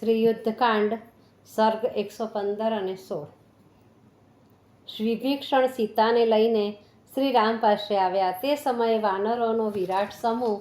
શ્રી યુદ્ધકાંડ સર્ગ એકસો પંદર અને સોળ. વિભીક્ષણ સીતાને લઈને શ્રી રામ પાસે આવ્યા. તે સમયે વાનરોનો વિરાટ સમૂહ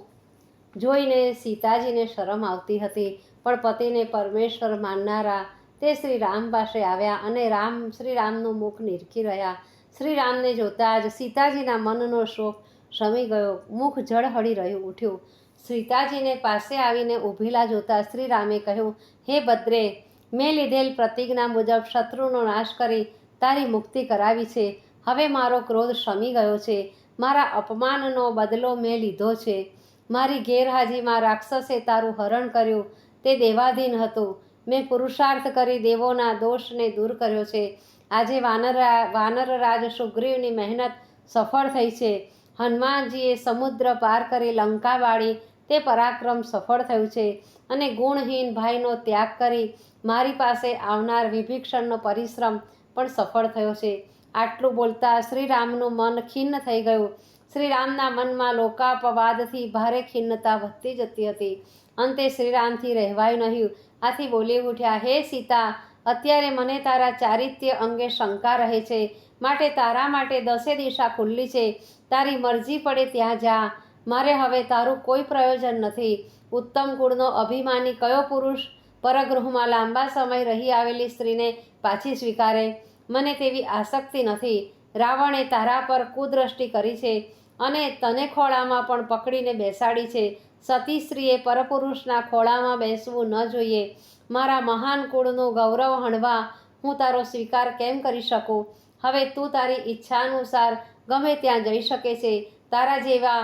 જોઈને સીતાજીને શરમ આવતી હતી, પણ પતિને પરમેશ્વર માનનારા તે શ્રી રામ પાસે આવ્યા અને રામ શ્રી રામનું મુખ નિરખી રહ્યા. શ્રી રામને જોતા જ સીતાજીના મનનો શોક શમી ગયો. મુખ જળહળી રહ્યું, ઉઠ્યું. સીતાજીને પાસે આવીને ઊભેલા જોતા શ્રી રામે કહ્યું, હે ભદ્રે, મેં લીધેલ પ્રતિજ્ઞા મુજબ શત્રુનો નાશ કરી તારી મુક્તિ કરાવી છે. હવે મારો ક્રોધ શમી ગયો છે. મારા અપમાનનો બદલો મેં લીધો છે. મારી ગેરહાજીમાં રાક્ષસે તારું હરણ કર્યું. તે દેવાધીન હતું. મેં પુરુષાર્થ કરી દેવોના દોષને દૂર કર્યો છે. આજે વાનર, વાનરરાજ સુગ્રીવની મહેનત સફળ થઈ છે. હનુમાનજીએ સમુદ્ર પાર કરી લંકા વાળી તે પરાક્રમ સફળ થયું છે અને ગુણહીન ભાઈનો ત્યાગ કરી મારી પાસે આવનાર વિભીક્ષણનો પરિશ્રમ પણ સફળ થયો છે. આટલું બોલતા શ્રીરામનું મન ખિન્ન થઈ ગયું. શ્રીરામના મનમાં લોકાપવાદથી ભારે ખિન્નતા વધતી જતી હતી. અંતે શ્રીરામથી રહેવાયું નહીં. આથી બોલી ઉઠ્યા, હે સીતા, અત્યારે મને તારા ચારિત્ય અંગે શંકા રહે છે. માટે તારા માટે દસે દિશા ખુલ્લી છે. તારી મરજી પડે ત્યાં જા. મારે હવે તારું કોઈ પ્રયોજન નથી. ઉત્તમ કુળનો અભિમાની કયો પુરુષ પરગૃહમાં લાંબા સમય રહી આવેલી સ્ત્રીને પાછી સ્વીકારે? મને તેવી આસક્તિ નથી. રાવણે તારા પર કુદ્રષ્ટિ કરી છે અને તને ખોળામાં પણ પકડીને બેસાડી છે. સતી સ્ત્રીએ પરપુરુષના ખોળામાં બેસવું ન જોઈએ. મારા મહાન કુળનું ગૌરવ હણવા હું તારો સ્વીકાર કેમ કરી શકું? હવે તું તારી ઈચ્છા અનુસાર ગમે ત્યાં જઈ શકે છે. તારા જેવા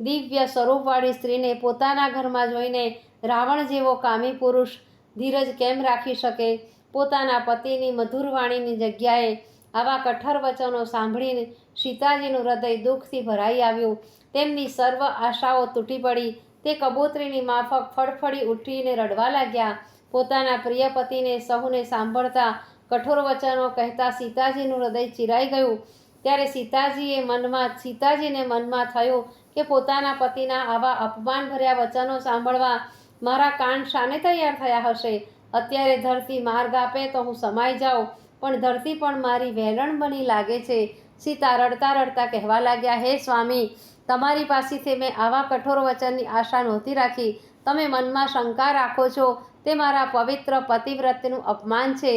દિવ્ય સ્વરૂપવાળી સ્ત્રીને પોતાના ઘરમાં જોઈને રાવણ જેવો કામી પુરુષ ધીરજ કેમ રાખી શકે? પોતાના પતિની મધુર વાણીની જગ્યાએ આવા કઠોર વચનો સાંભળીને સીતાજીનું હૃદય દુઃખથી ભરાઈ આવ્યું. તેમની સર્વ આશાઓ તૂટી પડી. તે કબૂતરીની માફક ફડફડી ઉઠીને રડવા લાગ્યા. પોતાના પ્રિય પતિને સહુને સાંભળતા કઠોર વચનો કહેતા સીતાજીનું હૃદય ચિરાઈ ગયું. ત્યારે સીતાજીએ મનમાં, સીતાજીને મનમાં થયું કે પોતાના પતિના આવા અપમાનભર્યા વચનો સાંભળવા મારા કાન શાને તૈયાર થયા હશે? અત્યારે ધરતી માર્ગ આપે તો હું સમાઈ જાઉં, પણ ધરતી પણ મારી વેલણ બની લાગે છે. સીતા રડતા રડતા કહેવા લાગ્યા, હે સ્વામી, તમારી પાસેથી મેં આવા કઠોર વચનની આશા નહોતી રાખી. તમે મનમાં શંકા રાખો છો, તે મારા પવિત્ર પતિવ્રતનું અપમાન છે.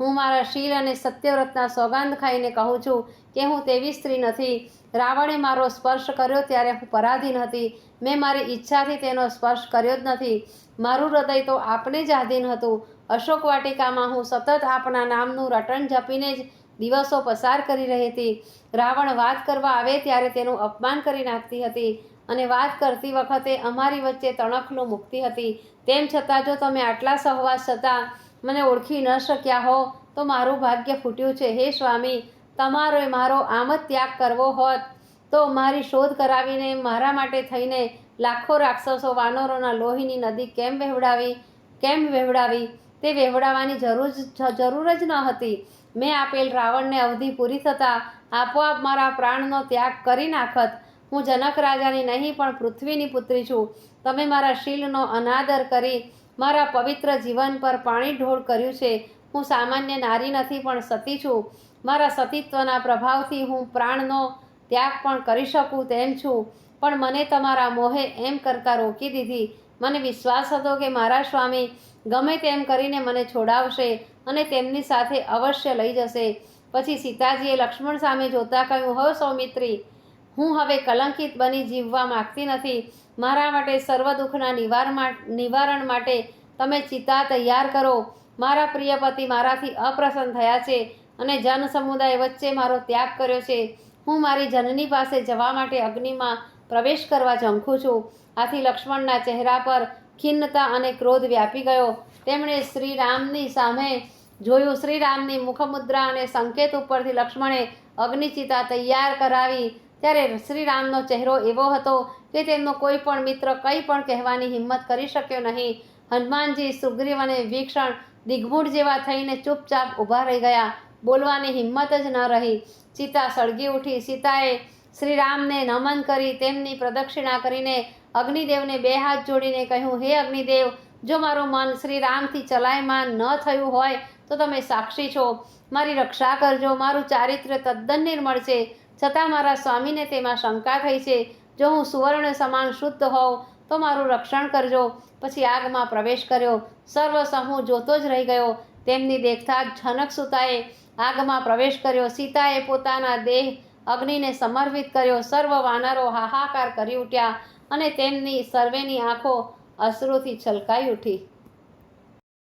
હું મારા શીલ અને સત્યવ્રતના સોગંદ ખાઈને કહું છું કે હું તેવી સ્ત્રી નથી. રાવણે મારો સ્પર્શ કર્યો ત્યારે હું પરાધીન હતી. મેં મારી ઈચ્છાથી તેનો સ્પર્શ કર્યો જ નથી. મારું હૃદય તો આપને જ આધીન હતું. અશોક વાટિકામાં હું સતત આપના નામનું રટણ જપીને જ દિવસો પસાર કરી રહી હતી. રાવણ વાત કરવા આવે ત્યારે તેનું અપમાન કરી નાખતી હતી. અને વાત કરતી વખતે અમારી વચ્ચે તણખલું મૂકતી હતી. તેમ છતાં જો તમે આટલા સહવાસ છતાં મને ઓળખી ન શક્યા હો, તો મારું ભાગ્ય ફૂટ્યું છે. હે સ્વામી, તમારો મારો આમ જ ત્યાગ કરવો હોત, તો મારી શોધ કરાવીને મારા માટે થઈને લાખો રાક્ષસો વાનરોના લોહીની નદી કેમ વહેવડાવી કેમ વહેવડાવી? તે વહેવડાવવાની જરૂર જરૂર જ ન હતી. મેં આપેલ રાવણને અવધિ પૂરી થતાં આપોઆપ મારા પ્રાણનો ત્યાગ કરી નાખત. હું જનક રાજાની નહીં, પણ પૃથ્વીની પુત્રી છું. તમે મારા શીલનો અનાદર કરી મારા પવિત્ર જીવન પર પાણી ઢોળ કર્યું છે. હું સામાન્ય નારી નથી, પણ સતી છું. મારા સતીત્વના પ્રભાવથી હું પ્રાણનો ત્યાગ પણ કરી શકું તેમ છું. પણ મને તમારા મોહે એમ કરતાં રોકી દીધી. મને વિશ્વાસ હતો કે મારા સ્વામી ગમે તેમ કરીને મને છોડાવશે અને તેમની સાથે અવશ્ય લઈ જશે. પછી સીતાજીએ લક્ષ્મણ સામે જોતા કહ્યું હો સૌમિત્રી હું હવે કલંકિત બની જીવવા માગતી નથી. મારા માટે સર્વ દુઃખના નિવારણ માટે તમે ચિતા તૈયાર કરો. મારા પ્રિય પતિ મારાથી અપ્રસન્ન થયા છે અને જન સમુદાય વચ્ચે મારો ત્યાગ કર્યો છે. હું મારી જનની પાસે જવા માટે અગ્નિમાં પ્રવેશ કરવા ઝંખું છું. આથી લક્ષ્મણના ચહેરા પર ખિન્નતા અને ક્રોધ વ્યાપી ગયો. તેમણે શ્રીરામની સામે જોયું. શ્રીરામની મુખમુદ્રા અને સંકેત ઉપરથી લક્ષ્મણે અગ્નિચિતા તૈયાર કરાવી. ત્યારે શ્રીરામનો ચહેરો એવો હતો કે તેમનો કોઈ પણ મિત્ર કંઈ પણ કહેવાની હિંમત કરી શક્યો નહીં. હનુમાનજી, સુગ્રીવ અને ભીક્ષણ દિગ્મૂઢ જેવા થઈને ચૂપચાપ ઊભા રહી ગયા. બોલવાની હિંમત જ ન રહી. સીતા સળગી ઉઠી. સીતાએ શ્રીરામને નમન કરી તેમની પ્રદક્ષિણા કરીને અગ્નિદેવને બે હાથ જોડીને કહ્યું, હે અગ્નિદેવ, જો મારું મન શ્રીરામથી ચલાયમાન ન થયું હોય તો તમે સાક્ષી છો. મારી રક્ષા કરજો. મારું ચારિત્ર્ય તદ્દન નિર્મળ છે. છતાં મારા સ્વામીને તેમાં શંકા થઈ છે. જો હું સુવર્ણ સમાન શુદ્ધ હોઉં, તો મારું રક્ષણ કરજો. પછી આગમાં પ્રવેશ કર્યો. સર્વ સમૂહ જોતો જ રહી ગયો. તેમની દેખતા જ જનક સુતાએ આગમાં પ્રવેશ કર્યો. સીતાએ પોતાના દેહ અગ્નિને સમર્પિત કર્યો. સર્વ વાનરો હાહાકાર કરી ઉઠ્યા અને તેમની સર્વેની આંખો અશ્રુથી છલકાઈ ઉઠી.